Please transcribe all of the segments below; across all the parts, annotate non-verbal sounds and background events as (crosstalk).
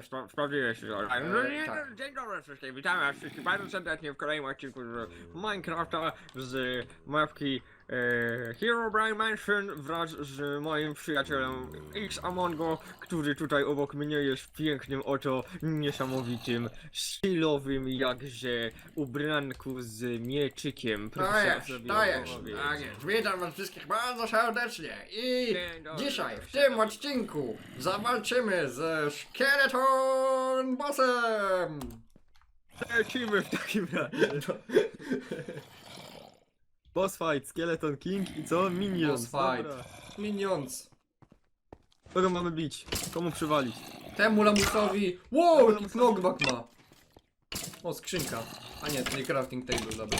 spra- sprawdziłeś to. E, No, nie, tak. no, Dzień dobry wszystkim, witamy was wszystkich bardzo serdecznie w kolejnym odcinku z Minecrafta z mapki e, Hero Mansion wraz z moim przyjacielem X Amongo, który tutaj obok mnie jest pięknym oto niesamowitym, stylowym jakże ubranku z mieczykiem. To Proszę jest, sobie to jest, opowiedzieć. tak jest. Witam was wszystkich bardzo serdecznie i Dzień dobry. dzisiaj w tym odcinku zawalczymy ze Skeleton Bossem! Lecimy w takim razie. (laughs) Boss fight, Skeleton King i co? Minions. Boss fight. Dobra. Minions! Kogo mamy bić? Komu przywalić? Temu lamusowi... Wow, jaki knockback ma! O, skrzynka. A nie, to nie crafting table, dobra.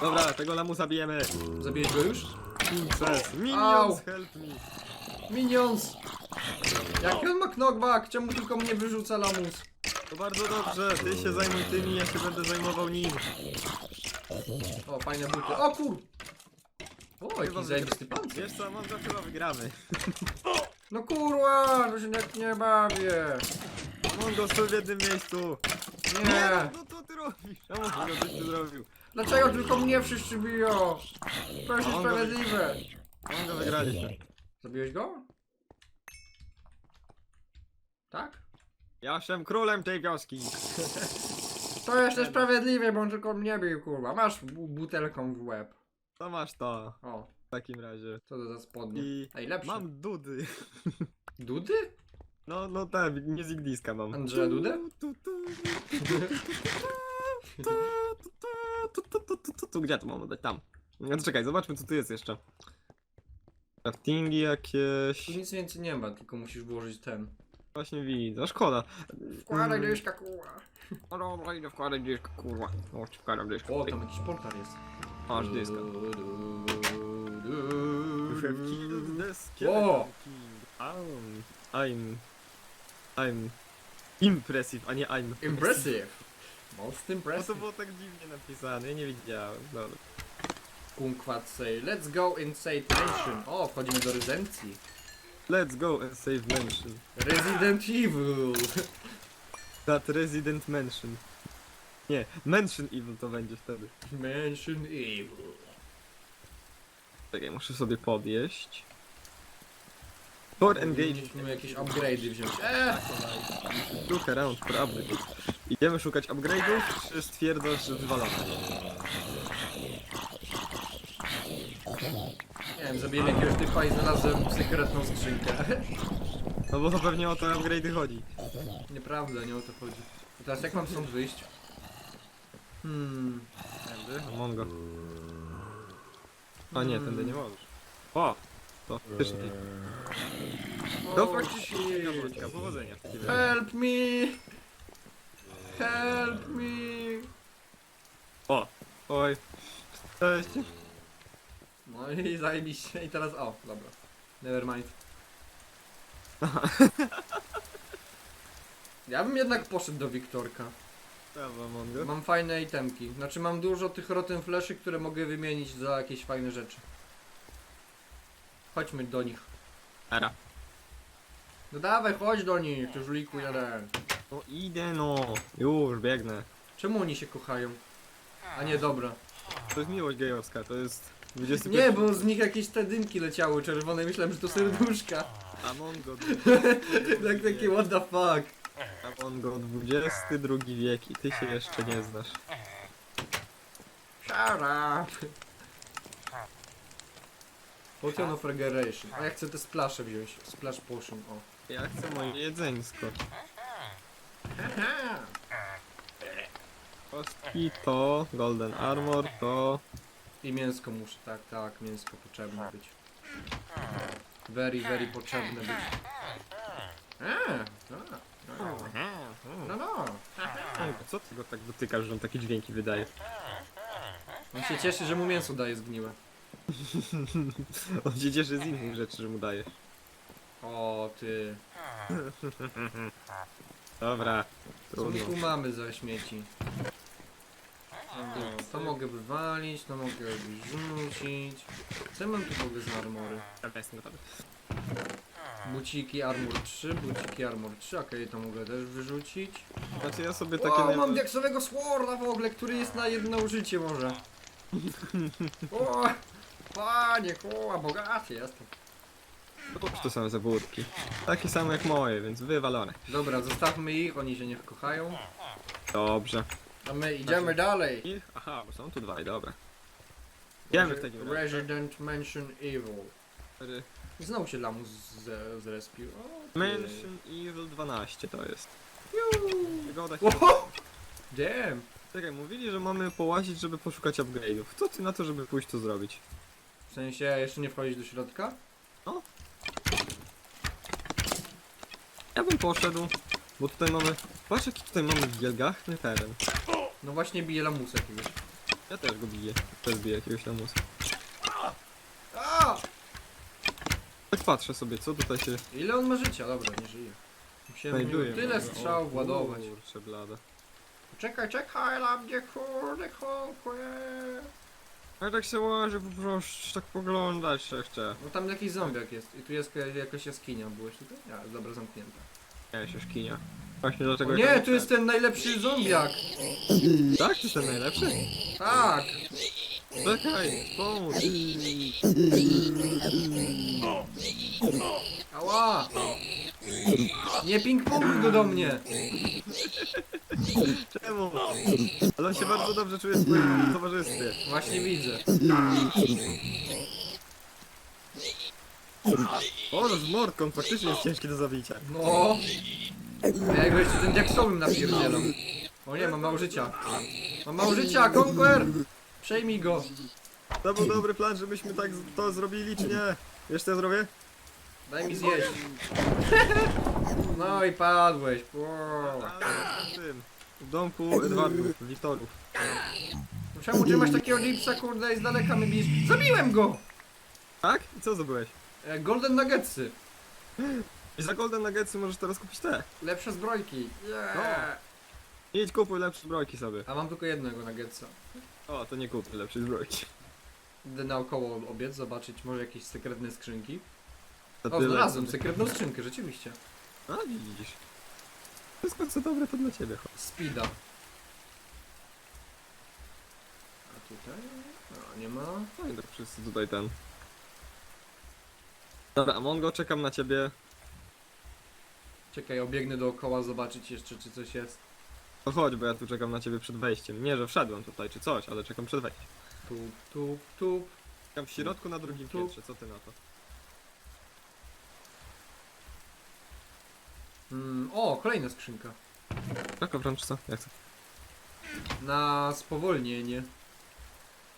Dobra, tego lamusa bijemy. Zabiłeś go już? Princess. Minions, Au. help me. Minions! Jaki on ma knockback? Czemu tylko mnie wyrzuca lamus? To bardzo dobrze, ty się zajmuj tymi, ja się będę zajmował nim. O, fajne buty. O kur... O, jaki zajebisty pancerz. Wiesz co, mam za chyba wygramy. (laughs) No kurwa, to się tak nie bawię. Mam go w jednym miejscu. Nie. no co ty robisz? Czemu no, coś ty zrobił? Dlaczego tylko mnie wszyscy biją? To jest On go niesprawiedliwe. Mam go wygraliśmy. Zabiłeś go? Tak? Ja jestem królem tej wioski. (laughs) To jest niesprawiedliwe, bo on tylko mnie bił, kurwa. Masz bu butelką w łeb. To masz to, O, w takim razie. co to za spodnie? I Ej, lepsze. mam dudy. Dudy? No, no tak, nie z Igniska mam. Andrzeja Dudę? Tu, tu, tu, tu, tu, tu, tu, tu, tu, tu, tu, tu. Gdzie to mam oddać? Tam. No to czekaj, zobaczmy co tu jest jeszcze. Craftingi Tu jakieś. nic więcej nie ma, tylko musisz włożyć ten. Właśnie widzę, szkoda. Wkładaj Mm. dyszka, kurwa. No dobra, idę wkładać dysk, kurwa. O, ci wkładam dysk. O, tam jakiś portal jest. Masz dyska. O! I'm... I'm... I'm... Impressive, a nie I'm... Impressive. Most Bo to impressive. było tak dziwnie napisane, ja nie widziałem. Dobra. Kumquat say, let's go inside mansion. O, wchodzimy do rezydencji. Let's go and save mansion. Resident Evil. That resident mansion. Nie, mansion evil to będzie wtedy. Mansion Evil. Czekaj, muszę sobie podjeść. For engage. Musimy jakieś upgrade'y wziąć. Eee! Look around upgrade. Idziemy szukać upgrade'ów, czy stwierdzasz, że wywalamy? Nie wiem, zabiłem jakiegoś typa i znalazłem sekretną skrzynkę. No bo to pewnie o te upgrade'y chodzi. Nieprawda, nie o to chodzi. I teraz jak mam stąd wyjść? Hmm. Tędy? Mongo. O nie, tędy nie możesz. O! To faktycznie. To faktycznie jabłeczka, powodzenia. Help me! Help me! O! Oj. Cześć. No i zajebiście. I teraz, o, dobra. Never mind. (laughs) Ja bym jednak poszedł do Wiktorka. Mongo. Mam fajne itemki. Znaczy mam dużo tych rotten fleszy, które mogę wymienić za jakieś fajne rzeczy. Chodźmy do nich. Era. No dawaj, chodź do nich, ty żuliku jeden. No idę no. Już, biegnę. Czemu oni się kochają? A nie, dobra. To jest miłość gejowska, to jest 21. Nie, bo z nich jakieś te dymki leciały czerwone, myślałem, że to serduszka. A Mongo. (laughs) Tak takie what the fuck. A Mongo, XXI wiek i ty się jeszcze nie znasz. Shut up. Potion of Regeneration. A ja chcę te splasze wziąć. Splash potion, o. Ja chcę moje jedzeńsko. Kostki to, golden armor to... I mięsko muszę, tak, tak, mięsko potrzebne być. Very, very potrzebne być. Eee, no, no, no, no. Co ty go tak dotykasz, że on takie dźwięki wydaje? On się cieszy, że mu mięso daje zgniłe. (laughs) On się cieszy z innych rzeczy, że mu daje. O, ty. Dobra, trudno. tu mamy za śmieci? No, to mogę wywalić, to mogę wyrzucić. Co ja mam tu w ogóle z armory? Wezmę to. Buciki Armor 3, buciki Armor 3, okej, to mogę też wyrzucić. Znaczy ja sobie takie... O, nie- mam diaksowego sworda w ogóle, który jest na jedno użycie może. (laughs) O, panie, koła, bogaty jestem. To są zawódki. Takie same jak moje, więc wywalone. Dobra, zostawmy ich, oni się nie wkochają. Dobrze. A my idziemy dalej. Aha, bo są tu dwaj, dobra. Idziemy w takim razie. Resident Mansion Evil. Znowu się lamus z, zrespił. O, ty. Mansion Evil 12 to jest. Wygoda Wow! Damn! Czekaj, mówili, że mamy połazić, żeby poszukać upgrade'ów. Co ty na to, żeby pójść to zrobić? W sensie jeszcze nie wchodzić do środka? Ja bym poszedł, bo tutaj mamy... Patrz jaki tutaj mamy wielgachny teren. No właśnie bije lamusa jakiegoś. Ja też go biję. Też biję jakiegoś lamusa. A! Tak patrzę sobie, co tutaj się Ile on ma życia? Dobra, nie żyje. Musiałem znajduje. tyle strzałów ładować. Kurczę blada. Czekaj, czekaj, na mnie kurde konkłe. Ja tak się łażę po prostu, tak poglądać się chcę. No tam jakiś zombiak jest. I tu jest jaka- jakaś jaskinia. Byłeś tutaj? Ja, dobra, zamknięta. Ja się szkinia. Właśnie dlatego... Nie, tu jest ten najlepszy zombiak. Tak? Ty ten najlepszy? Tak. Czekaj, pomóż. Ała. Nie ping-ponguj go do mnie. Czemu? Ale on się bardzo dobrze czuje w swoim towarzystwie. Właśnie widzę. O, no z mordką faktycznie jest ciężki do zabicia. No. Ja go jeszcze ten diaksowym napierdzielam. O nie, mam mało życia. Mam mało życia, Conquer! Przejmij go. To był dobry plan, żebyśmy tak z- to zrobili, czy nie? Wiesz co ja zrobię? Daj mi zjeść. No i padłeś. Wow. W tym, w domku Edwardów, Wiktorów. Czemu ty masz takiego jeepsa, kurde, i z daleka mnie bijesz? Zabiłem go! Tak? I co zdobyłeś? E, Golden Nuggetsy. I za Golden Nuggetsy możesz teraz kupić te. Lepsze zbrojki. Yeah. Idź kupuj lepsze zbrojki sobie. A mam tylko jednego nuggetsa. O, to nie kupuj lepszej zbrojki. Idę naokoło obiec, zobaczyć może jakieś sekretne skrzynki. To O, tyle. znalazłem sekretną skrzynkę, rzeczywiście. A, widzisz. Wszystko co dobre to dla ciebie. chodź. Speeda. A tutaj? No, nie ma. No i tak wszyscy tutaj ten. Dobra, Mongo, czekam na ciebie. Czekaj, obiegnę dookoła zobaczyć jeszcze, czy coś jest. No chodź, bo ja tu czekam na ciebie przed wejściem. Nie, że wszedłem tutaj czy coś, ale czekam przed wejściem. Tup, tup, tup. Czekam w środku na drugim Tu. piętrze, co ty na to? Mm, o, kolejna skrzynka. Czekam wręcz co? Jak chcę. Na spowolnienie.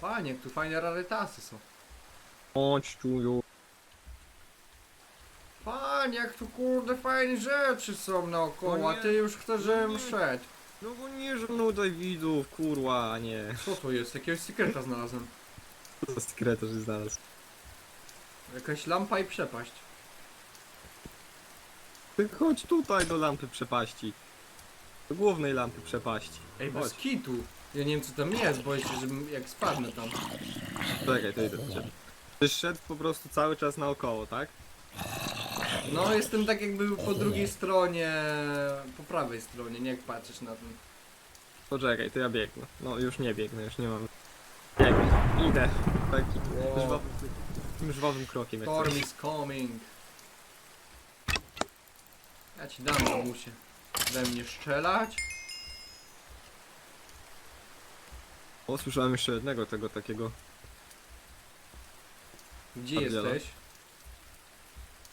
Panie, jak tu fajne rarytasy są. Chodź tu już. Panie, jak tu kurde fajne rzeczy są naokoło, a nie. ty już chcesz, żebym nie. szedł. No bo nie żenuj widzów, kurwa, nie. Co to jest? Jakiegoś sekreta znalazłem. Co za sekretarz znalazł? Jakaś lampa i przepaść. Ty chodź tutaj do lampy przepaści. Do głównej lampy przepaści. Ej, bez Chodź, kitu. Ja nie wiem co tam jest, boję się, żebym jak spadnę tam. czekaj, to idę do ciebie. Ty szedł po prostu cały czas naokoło, tak? No, jestem tak jakby po drugiej stronie, po prawej stronie, nie jak patrzysz na ten. Poczekaj, to ja biegnę. No już nie biegnę, już nie mam. Biegnę, idę. Takim Wow. żwawym, takim żwawym krokiem jak Storm is coming. Ja ci dam mamusie. We mnie strzelać? O, słyszałem jeszcze jednego tego takiego. Gdzie Oddziela. jesteś?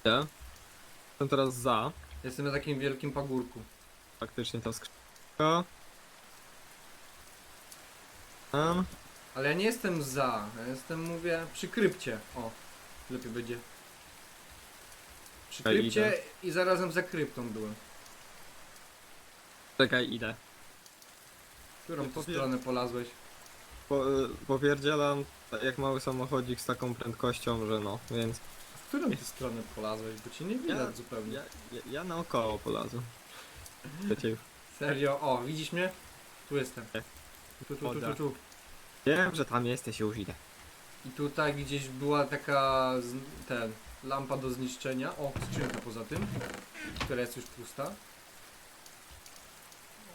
Ja? Jestem teraz za. Jestem na takim wielkim pagórku. Faktycznie ta skrzynka. Tam. Ale ja nie jestem za, ja jestem, mówię, przy krypcie. O, lepiej będzie. Przy Ej, krypcie idę. i zarazem za kryptą byłem. Czekaj, idę. Którą powie- stronę polazłeś? Po, y, popierdzielam tak jak mały samochodzik z taką prędkością, że no, więc którą stronę polazłeś? Bo cię nie widać zupełnie. ja, ja, ja naokoło polazłem. Wiecie, Serio? O, widzisz mnie? Tu jestem. Nie. Tu, tu, tu, tu, tu. wiem, że tam jesteś, już idę. I tutaj gdzieś była taka, z, ten, Lampa do zniszczenia. O, skrzynka poza tym, która jest już pusta.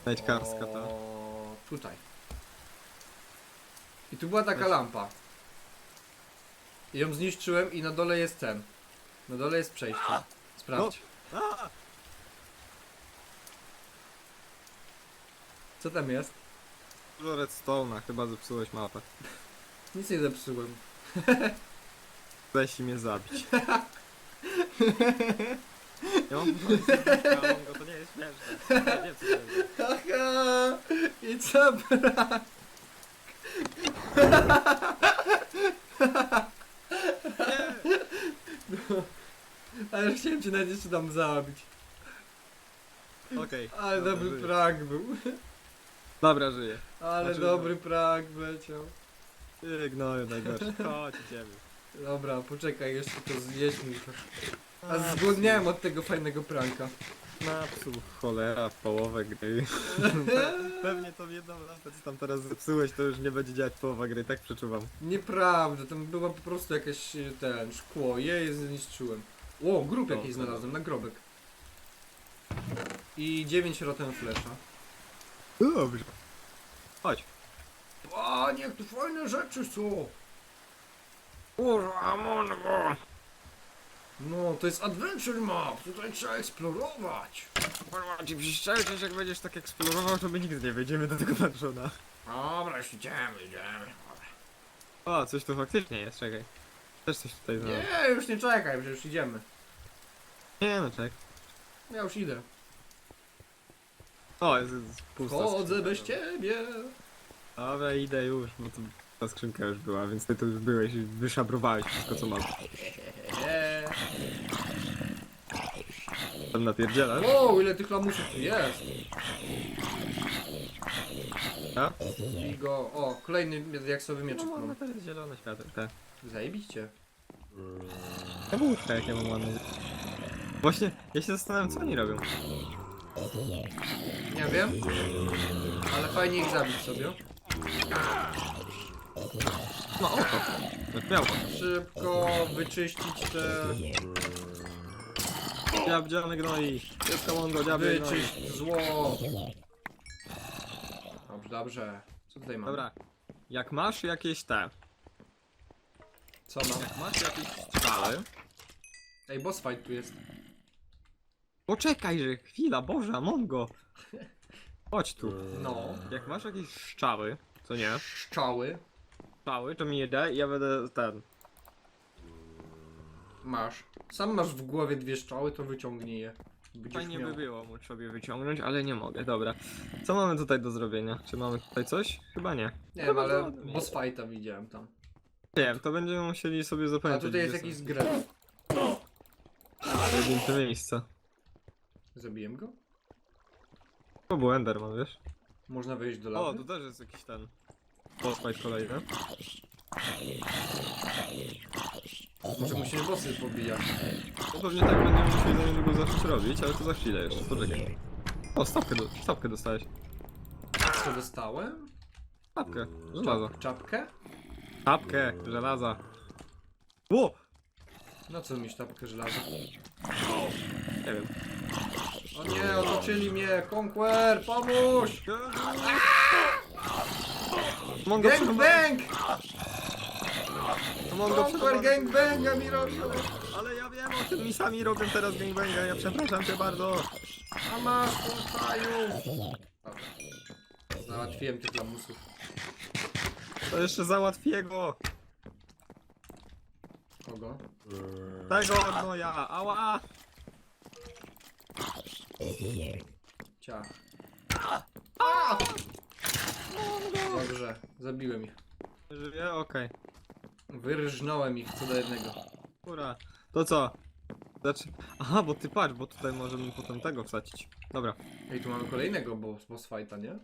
Znajdź karska ta. O, tutaj. I tu była taka Weź. lampa. I ją zniszczyłem i na dole jest ten. Na dole jest przejście. Sprawdź. A! Co tam jest? Dużo redstone'a, chyba zepsułeś mapę. Nic nie zepsułem. Chcesz mnie zabić. (laughs) Ja mam go, to nie jest śmieszne. Ja wiem co to jest. Haha! I co brak? (laughs) No. Ale już chciałem cię nawet jeszcze tam zabić. Okej. Ale dobra, dobry żyję. prank był. Dobra, żyję. Ale Znaczy, dobry prank leciał. Ty gnoju najgorszy. Chodź, idziemy. Dobra, poczekaj, jeszcze to zjeść muszę. A zgłodniałem od tego fajnego pranka. Napsuł cholera w połowę gry. (laughs) Pewnie tą jedną lampę, co tam teraz zepsułeś, to już nie będzie działać połowa gry, tak przeczuwam. Nieprawda, tam było po prostu jakieś e, ten szkło, je je zniszczyłem. O, grób O, jakiś dobra. znalazłem, nagrobek. I 9 rotem flesza. Dobrze. Chodź. A, niech tu fajne rzeczy są! Kurwa, mongo! No, to jest adventure map, tutaj trzeba eksplorować. Kurwa, ci przyszczęścić, jak będziesz tak eksplorował, to my nigdy nie wejdziemy do tego patrzona. Dobra, już idziemy, idziemy. O, coś tu faktycznie jest, czekaj. Też coś tutaj znalazłem. Nie, już nie czekaj, że już idziemy. Nie no, czekaj. Ja już idę. O, jest, jest pusta Chodzę skrzynka. bez ciebie. Dobra, idę już, bo to ta skrzynka już była, więc ty tu już byłeś i wyszabrowałeś wszystko co mam. Eee. (laughs) Tam napierdzielasz? Wow, ile tych lamusów tu jest. A? I go, o, kolejny diaksowy mieczyk No, mam. no to jest zielone światło, tak. Zajebiście. To łódka, jak ja mam ładne. Właśnie, ja się zastanawiam, co oni robią. Nie wiem, ale fajnie ich zabić sobie. No, oto. Miał. Szybko wyczyścić te... Dziab, dziabny gnoi. Dziabka mongo, dziabny gnoi. Wyczyść zło. Dobrze, dobrze. Co tutaj mam? Dobra. Jak masz jakieś te, Co mam? jak masz jakieś strzały, Ej, boss fight tu jest. poczekaj, że chwila, Boże, mongo. Chodź tu. No. Jak masz jakieś strzały, co nie? Szczały. Strzały, to mi je daj i ja będę ten. Masz. Sam masz w głowie dwie szczały, to wyciągnij je. Będziesz Fajnie miał. by było móc sobie wyciągnąć, ale nie mogę, dobra. Co mamy tutaj do zrobienia? Czy mamy tutaj coś? Chyba nie. Nie wiem, Chyba ale żadne boss fighta widziałem tam. Nie wiem, to będziemy musieli sobie A zapamiętać. tutaj jest jakiś zgreb. pojedyncze miejsca. Zabiłem go? To był Enderman, wiesz? Można wejść do O, lawy? tu też jest jakiś ten. Boss fight kolejny. Może musimy bossy pobijać. No pewnie tak będziemy musieli za niedługo zacząć robić, ale to za chwilę jeszcze, poczekaj. O, stopkę, do, stopkę dostałeś. Co dostałem? Stopkę, żelazo. Czap- Czapkę? Stopkę, żelaza. Ło! No co mi sztabkę żelaza? Nie wiem. O nie, otoczyli mnie! Conquer, pomóż! Mongo, Gangbang! Mongo, Conquer gangbanga mi robią! Ale ja wiem o tym, mi sami robią teraz gangbanga, ja przepraszam cię bardzo. A masz! Dobra. Załatwiłem tych lamusów. To jeszcze załatwię go. Kogo? Tego, no ja, ała. Ciach. Dobrze, zabiłem ich. Żyje? Okej. Wyrżnąłem ich co do jednego. Ura. To co? Znaczy... Aha, bo ty patrz, bo tutaj możemy potem tego wsadzić. Dobra. Ej, tu mamy kolejnego boss, boss fighta, nie?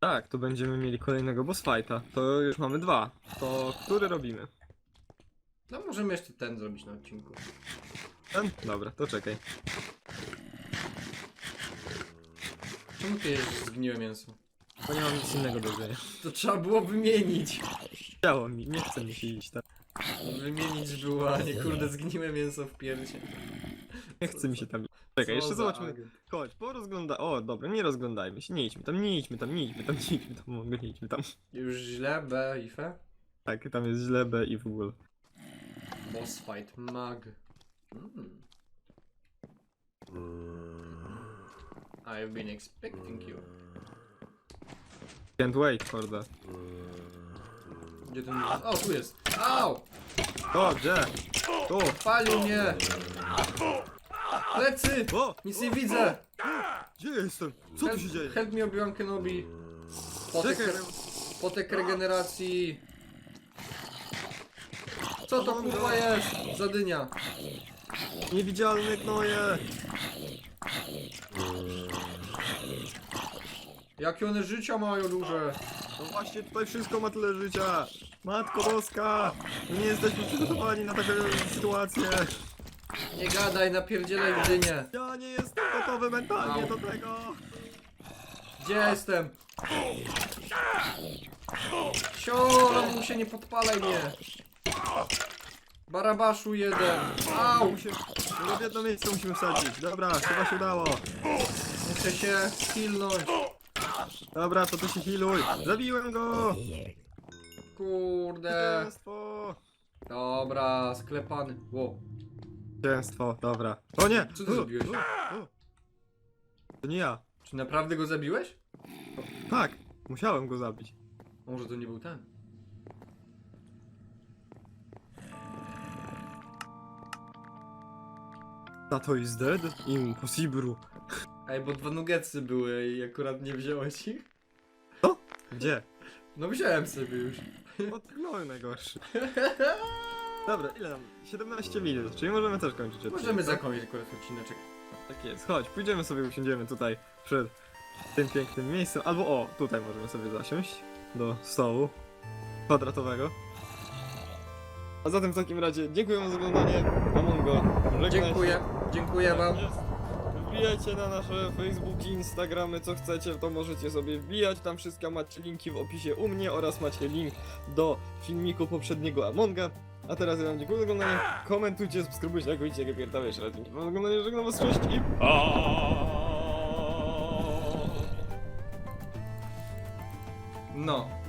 Tak, tu będziemy mieli kolejnego boss fighta. To już mamy dwa. To który robimy? No możemy jeszcze ten zrobić na odcinku. Ten? Dobra, to czekaj. Czemu ty jesz zgniłe mięso? Bo nie mam nic innego do jedzenia. To trzeba było wymienić. Chciało mi, nie chce mi się iść tak. wymienić było, a nie kurde zgniłe mięso w pierdzie. Nie chce mi się tam... Czekaj, jeszcze zobaczmy. Chodź, porozgląda... O, dobra, nie rozglądajmy się, nie idźmy tam, nie idźmy tam, nie idźmy tam, nie idźmy tam, mogę, nie idźmy tam. Już źle, B i F? Tak, tam jest źle B i w ogóle. Boss fight, mag. Mm. I've been expecting you. Can't wait, korda. Gdzie ten... O, tu jest! Au! O, gdzie? Tu! Palił mnie! Plecy! O! Nic nie widzę! Gdzie jestem? Co tu się dzieje? Help me Obi-Wan Kenobi. Potek, Czekaj. potek regeneracji. Co to kurwa jest? Zadynia. Niewidzialne gnoje! Jakie one życia mają duże. No właśnie, tutaj wszystko ma tyle życia! Matko Boska! Nie jesteśmy przygotowani na taką sytuację! Nie gadaj, napierdzielaj w dynię. Ja nie jestem gotowy mentalnie do tego! Gdzie jestem? Siolo, mu się nie podpalaj mnie. Barabaszu jeden. Au! Musimy, w jedno miejsce musimy wsadzić. Dobra, chyba się udało. Muszę się skillnąć. Dobra, to ty się healuj. Zabiłem go! Kurde. Zwycięstwo! Dobra, sklepany. Ło. Zwycięstwo, dobra. O nie! Co ty U, zrobiłeś? u, u. To nie ja. Czy naprawdę go zabiłeś? Tak, musiałem go zabić. Może to nie był ten. Tato is dead? Impossible. Ej, bo dwa nuggetsy były i akurat nie wziąłeś ich. Gdzie? No wziąłem sobie już. Odgnąłem najgorszy. (laughs) Dobra, ile nam? 17 minut, czyli możemy też kończyć odcinek. Możemy zakończyć akurat odcineczek. Tak jest, chodź, pójdziemy sobie, usiądziemy tutaj przed tym pięknym miejscem, albo o, tutaj możemy sobie zasiąść, do stołu kwadratowego. A zatem w takim razie dziękuję za oglądanie, Amongo, żegnaj się. Dziękuję. Dziękuję wam. Wbijajcie na nasze Facebooki, Instagramy, co chcecie, to możecie sobie wbijać. Tam wszystkie macie linki w opisie u mnie oraz macie link do filmiku poprzedniego Amonga. A teraz ja wam dziękuję za oglądanie. Komentujcie, subskrybujcie, lajkujcie, jak pierdolę jeszcze raz. Dzięki za oglądanie, żegnam was, cześć i pa! No.